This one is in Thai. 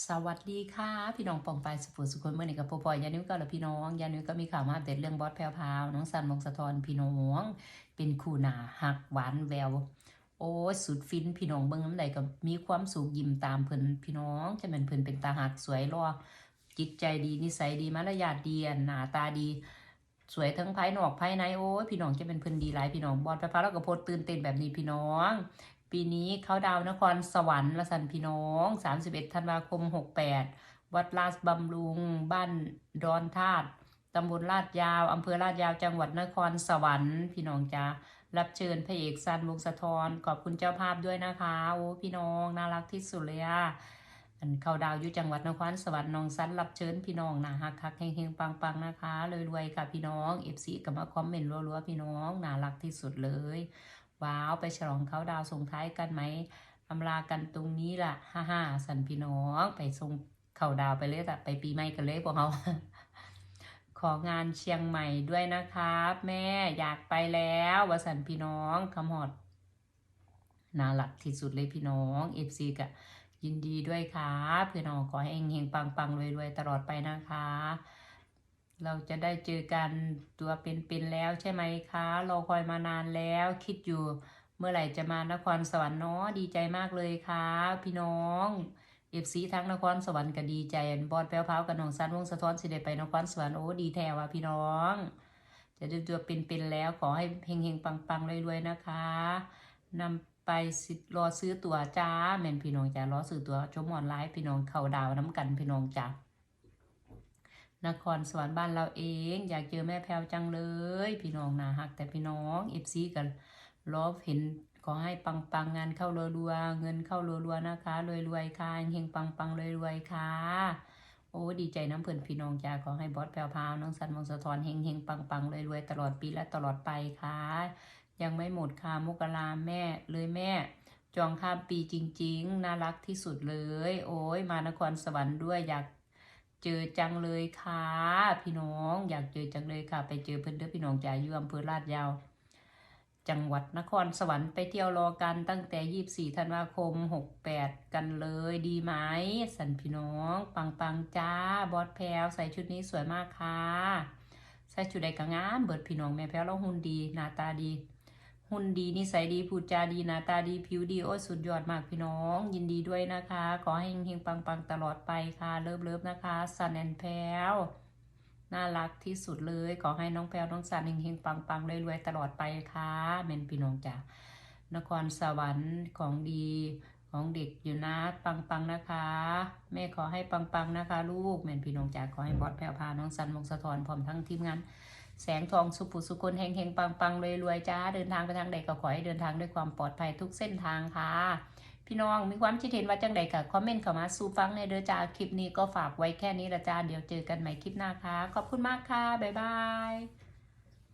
สวัสดีค่ะ พี่น้องปองไปายสุขสุขคนเมื่อนี้กับพ่อพอยานิ้วก็แล้วพี่น้องยานิ้วก็มีข่าวมาอัปเดตเรื่องบอสแพรวพาวน้องสันมงสะทอนพี่น้อง เป็นคู่หนาหักหวานแวว โอ้สุดฟินพี่น้องเบิ่งน้ำใดก็มีความสุขยิ้มตามเพิ่นพี่น้องจะเป็นเพิ่นเป็นตาหักสวยรอจิตใจดีนิสัยดีมารยาทดีหน้าตาดี สวยทั้งภายนอกภายในโอ้ยพี่น้องจะเป็นเพิ่นดีหลายพี่น้องบอสแพรวพาวแล้วก็โพสต์ตื่นเต้นแบบนี้พี่น้อง ปีนี้เขาดาวนครสวรรค์ละสันพี่น้อง 31 ธันวาคม 68 วัดลาดบำรุง บ้านดอนธาตุตำบลลาดยาวอำเภอลาดยาวจังหวัดนครสวรรค์พี่น้องจ้ารับเชิญพระเอกซันวงสะทอนขอบคุณเจ้าภาพด้วยนะคะโอ้พี่น้องน่ารักที่สุดเลยอะอันเขาดาวอยู่จังหวัดนครสวรรค์น้องซันรับเชิญพี่น้องนะฮักคักเฮงๆปังๆนะคะรวยๆค่ะพี่น้องเอฟซีก็มาคอมเมนต์รัวๆพี่น้องน่ารักที่สุดเลย ว้าวไปฉลองเขาดาวส่งท้ายกันไหมอำลากันตรงนี้ล่ะฮ่าฮ่าสันพี่น้องไปส่งเขาดาวไปเลยแต่ไปปีใหม่กันเลยพวกเขาของานเชียงใหม่ด้วยนะครับ แม่อยากไปแล้ววสันพี่น้องคำหอดน่ารักที่สุดเลยพี่น้องเอฟซีกะยินดีด้วยครับพี่น้องขอให้เฮงๆปังๆรวยๆตลอดไปนะคะ เราจะได้เจอกันตัวเป็นๆแล้วใช่ไหมคะรอคอยมานานแล้วคิดอยู่เมื่อไหร่จะมานครสวรรค์เนาะดีใจมากเลยค่ะพี่น้องเอฟซีทั้งนครสวรรค์ก็ดีใจบอดแป้วพร้าวกับน้องซันวงสะท้อนสิได้ไปนครสวรรค์โอ้ดีแท้ว่ะพี่น้อง จะได้ตัวเป็นๆแล้วขอให้เฮงๆปังๆรวยๆนะคะนำไปสิรอซื้อตั๋วจ้าแม่นพี่น้องจ้ารอซื้อตั๋วชมออนไลน์พี่น้องเข้าดาวน้ำกันพี่น้องจ้า นครสวรรค์บ้านเราเอง อยากเจอแม่แพรวจังเลย พี่น้องนาฮัก แต่พี่น้องเอฟซีกันรอเห็นขอให้ปังปังงานเข้ารัวๆเงินเข้ารัวๆนะคะรวยๆค่ะเฮงปังปังๆรวยๆค่ะ โอ้ดีใจน้ำเพื่อนพี่น้องจ้าขอให้บอสแพรวพาวน้องสันมงสะทอนเฮงเฮงปังปังๆรวยๆตลอดปีและตลอดไปค่ะ ยังไม่หมดค่ะมกรามแม่เลยแม่ จองข้ามปีจริง ๆ น่ารักที่สุดเลย โอ้ยมานครสวรรค์ด้วยอยาก เจอจังเลยค่ะ พี่น้องอยากเจอจังเลยค่ะ ไปเจอเพื่อนเด้อพี่น้องจ่าอยู่อำเภอลาดยาว จังหวัดนครสวรรค์ไปเที่ยวรอกันตั้งแต่24ธันวาคม68กันเลยดีไหม สันพี่น้อง ปังปังจ้า บอสแพลวใส่ชุดนี้สวยมากค่ะ ใส่ชุดใดก็งามเบิดพี่น้องแม่แพลวแล้วหุ่นดีหน้าตาดี หุ่นดีนิสัยดีพูดจาดีหน้าตาดีผิวดีโอ้สุดยอดมากพี่น้อง ยินดีด้วยนะคะ ขอให้เฮงๆปังตลอดไปค่ะ เลิฟเลิฟนะคะซันแอนแพลน่ารักที่สุดเลย ขอให้น้องแพลวน้องซันเฮงๆปังๆรวยๆตลอดไปค่ะเมนพี่น้องจ้ะนครสวรรค์ของดีของเด็กอยู่นะปังๆนะคะ แม่ขอให้ปังๆนะคะ ลูกเมนพี่น้องจ้ะขอให้บอสแพลวพาน้องซันมงสะทอนพร้อมทั้งทีมงาน แสงทองสุภุสุคนแห่งเฮงปังปังรวยรวยจ้า เดินทางไปทางใดก็ขอให้เดินทางด้วยความปลอดภัยทุกเส้นทางค่ะ พี่น้องมีความคิดเห็นว่าจังใดก็คอมเมนต์เข้ามาสู่ฟังในเด้อจ้าคลิปนี้ก็ฝากไว้แค่นี้ละจ้าเดี๋ยวเจอกันใหม่คลิปหน้าค่ะ ขอบคุณมากค่ะบ๊ายบาย